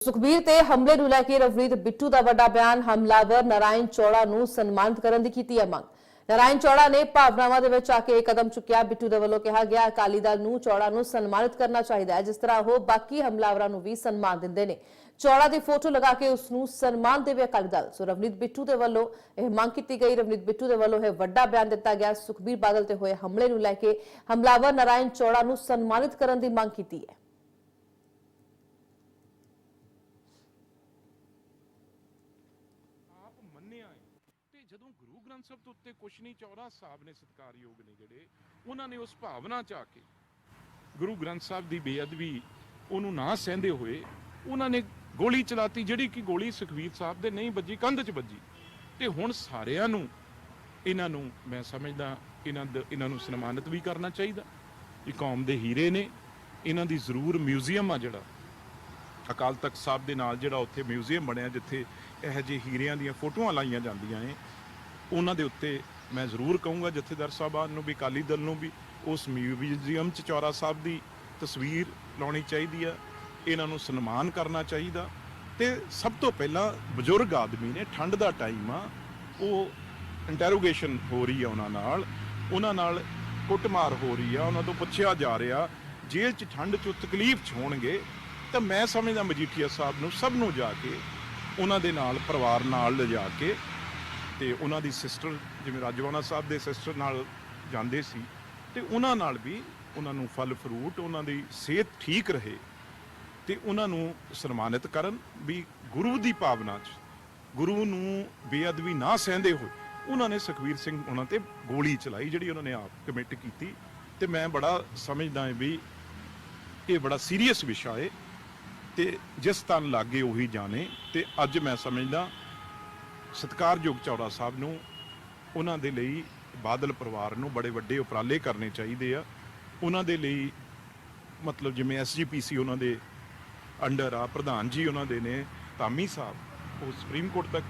ਸੁਖਬੀਰ ਤੇ ਹਮਲੇ ਨੂੰ ਲੈ ਕੇ ਰਵਨੀਤ ਬਿੱਟੂ ਦਾ ਵੱਡਾ ਬਿਆਨ, ਹਮਲਾਵਰ ਨਾਰਾਇਣ ਚੌੜਾ ਨੂੰ ਸਨਮਾਨਿਤ ਕਰਨ ਦੀ ਕੀਤੀ ਹੈ ਮੰਗ। ਨਾਰਾਇਣ ਚੌੜਾ ਨੇ ਭਾਵਨਾਵਾਂ ਦੇ ਵਿੱਚ ਆ ਕੇ ਇਹ ਕਦਮ ਚੁੱਕਿਆ। ਬਿੱਟੂ ਦੇ ਵੱਲੋਂ ਕਿਹਾ ਗਿਆ, ਅਕਾਲੀ ਦਲ ਨੂੰ ਚੌੜਾ ਨੂੰ ਸਨਮਾਨਿਤ ਕਰਨਾ ਚਾਹੀਦਾ ਹੈ, ਜਿਸ ਤਰ੍ਹਾਂ ਉਹ ਬਾਕੀ ਹਮਲਾਵਰਾਂ ਨੂੰ ਵੀ ਸਨਮਾਨ ਦਿੰਦੇ ਨੇ। ਚੌੜਾ ਦੀ ਫੋਟੋ ਲਗਾ ਕੇ ਉਸ ਨੂੰ ਸਨਮਾਨ ਦੇਵੇ ਅਕਾਲੀ ਦਲ। ਸੋ ਰਵਨੀਤ ਬਿੱਟੂ ਦੇ ਵੱਲੋਂ ਇਹ ਮੰਗ ਕੀਤੀ ਗਈ। ਰਵਨੀਤ ਬਿੱਟੂ ਦੇ ਵੱਲੋਂ ਇਹ ਵੱਡਾ ਬਿਆਨ ਦਿੱਤਾ ਗਿਆ। ਸੁਖਬੀਰ ਬਾਦਲ ਤੇ ਹੋਏ ਹਮਲੇ ਨੂੰ ਲੈ ਕੇ ਹਮਲਾਵਰ ਨਾਰਾਇਣ ਚੌੜਾ ਨੂੰ ਸਨਮਾਨਿਤ ਕਰਨ ਦੀ ਮੰਗ ਕੀਤੀ ਹੈ ਆਪ ਮੰਨਿਆ ਹੈ। ਤੇ ਜਦੋਂ ਗੁਰੂ ਗ੍ਰੰਥ ਸਾਹਿਬ ਤੋਂ ਉੱਤੇ ਕੁਛ ਨਹੀਂ ਚੌਰਾ ਸਾਹਿਬ ਨੇ ਸਤਕਾਰਯੋਗ ਨੇ ਜਿਹੜੇ, ਉਹਨਾਂ ਨੇ ਉਸ ਭਾਵਨਾ ਚ ਆ ਕੇ ਗੁਰੂ ਗ੍ਰੰਥ ਸਾਹਿਬ ਦੀ ਬੇਅਦਬੀ ਉਹਨੂੰ ਨਾ ਸਹਿੰਦੇ ਹੋਏ ਉਹਨਾਂ ਨੇ ਗੋਲੀ ਚਲਾਤੀ, ਜਿਹੜੀ ਕਿ ਗੋਲੀ ਸੁਖਵੀਰ ਸਾਹਿਬ ਦੇ ਨਹੀਂ ਵੱਜੀ, ਕੰਧ 'ਚ ਵੱਜੀ। ਤੇ ਹੁਣ ਸਾਰਿਆਂ ਨੂੰ, ਇਹਨਾਂ ਨੂੰ ਮੈਂ ਸਮਝਦਾ ਇਹਨਾਂ ਇਹਨਾਂ ਨੂੰ ਸਨਮਾਨਿਤ ਵੀ ਕਰਨਾ ਚਾਹੀਦਾ। ਇਹ ਕੌਮ ਦੇ ਹੀਰੇ ਨੇ, ਇਹਨਾਂ ਦੀ ਜ਼ਰੂਰ ਮਿਊਜ਼ੀਅਮ ਆ ਜਿਹੜਾ। ਅਕਾਲ ਤਖਤ ਸਾਹਿਬ ਦੇ ਨਾਲ ਜਿਹੜਾ ਉੱਥੇ ਮਿਊਜ਼ੀਅਮ ਬਣਿਆ, ਜਿੱਥੇ ਇਹੋ ਜਿਹੇ ਹੀਰਿਆਂ ਦੀਆਂ ਫੋਟੋਆਂ ਲਾਈਆਂ ਜਾਂਦੀਆਂ ਨੇ, ਉਹਨਾਂ ਦੇ ਉੱਤੇ ਮੈਂ ਜ਼ਰੂਰ ਕਹੂੰਗਾ, ਜਥੇਦਾਰ ਸਾਹਿਬਾਨ ਨੂੰ ਵੀ, ਅਕਾਲੀ ਦਲ ਨੂੰ ਵੀ, ਉਸ ਮਿਊਜ਼ੀਅਮ 'ਚ ਚੌਰਾ ਸਾਹਿਬ ਦੀ ਤਸਵੀਰ ਲਾਉਣੀ ਚਾਹੀਦੀ ਆ। ਇਹਨਾਂ ਨੂੰ ਸਨਮਾਨ ਕਰਨਾ ਚਾਹੀਦਾ। ਤੇ ਸਭ ਤੋਂ ਪਹਿਲਾਂ ਬਜ਼ੁਰਗ ਆਦਮੀ ਨੇ, ਠੰਡ ਦਾ ਟਾਈਮ ਆ, ਉਹ ਇੰਟਰੋਗੇਸ਼ਨ ਹੋ ਰਹੀ ਆ ਉਹਨਾਂ ਨਾਲ। ਉਹਨਾਂ ਨਾਲ ਕੁੱਟਮਾਰ ਹੋ ਰਹੀ ਆ, ਉਹਨਾਂ ਤੋਂ ਪੁੱਛਿਆ ਜਾ ਰਿਹਾ, ਜੇਲ੍ਹ 'ਚ ਠੰਡ 'ਚ ਤਕਲੀਫ 'ਚ ਹੋਣਗੇ। ਤਾਂ ਮੈਂ ਸਮਝਦਾ ਮਜੀਠੀਆ ਸਾਹਿਬ ਨੂੰ ਸਭ ਨੂੰ ਜਾ ਕੇ, ਉਹਨਾਂ ਦੇ ਨਾਲ, ਪਰਿਵਾਰ ਨਾਲ ਲਿਜਾ ਕੇ ਤੇ ਉਹਨਾਂ ਦੀ ਸਿਸਟਰ ਜਿਵੇਂ ਰਾਜਵਾਨਾ ਸਾਹਿਬ ਦੇ ਸਿਸਟਰ ਨਾਲ ਜਾਂਦੇ ਸੀ ਤੇ ਉਹਨਾਂ ਨਾਲ ਵੀ ਉਹਨਾਂ ਨੂੰ ਫਲ ਫਰੂਟ ਉਹਨਾਂ ਦੀ ਸਿਹਤ ਠੀਕ ਰਹੇ ਤੇ ਉਹਨਾਂ ਨੂੰ ਸਨਮਾਨਿਤ ਕਰਨ ਵੀ ਗੁਰੂ ਦੀ ਭਾਵਨਾ 'ਚ, ਗੁਰੂ ਨੂੰ ਬੇਅਦਬੀ ਨਾ ਸਹਿੰਦੇ ਹੋਏ ਉਹਨਾਂ ਨੇ ਸੁਖਵੀਰ ਸਿੰਘ ਉਹਨਾਂ ਤੇ ਗੋਲੀ ਚਲਾਈ ਜਿਹੜੀ ਉਹਨਾਂ ਨੇ ਆਪ ਕਮਿਟ ਕੀਤੀ ਤੇ ਮੈਂ ਬੜਾ ਸਮਝਦਾ ਹਾਂ ਵੀ ਇਹ ਬੜਾ ਸੀਰੀਅਸ ਵਿਸ਼ਾ ਹੈ ਤੇ ਜਿਸ ਤਨ ਲਾਗੇ ਉਹੀ ਜਾਣੇ ਤੇ ਅੱਜ ਮੈਂ ਸਮਝਦਾ ਸਤਿਕਾਰਯੋਗ ਚੌੜਾ ਸਾਹਿਬ ਨੂੰ ਉਹਨਾਂ ਦੇ ਲਈ ਬਾਦਲ ਪਰਿਵਾਰ ਨੂੰ ਬੜੇ ਵੱਡੇ ਉਪਰਾਲੇ ਕਰਨੇ ਚਾਹੀਦੇ ਆ। ਉਹਨਾਂ ਦੇ ਲਈ ਮਤਲਬ ਜਿਵੇਂ ਐਸਜੀਪੀਸੀ ਉਹਨਾਂ ਦੇ ਅੰਡਰ ਆ, ਪ੍ਰਧਾਨ ਜੀ ਉਹਨਾਂ ਦੇ ਨੇ, ਧਾਮੀ ਸਾਹਿਬ, ਉਹ ਸੁਪਰੀਮ ਕੋਰਟ ਤੱਕ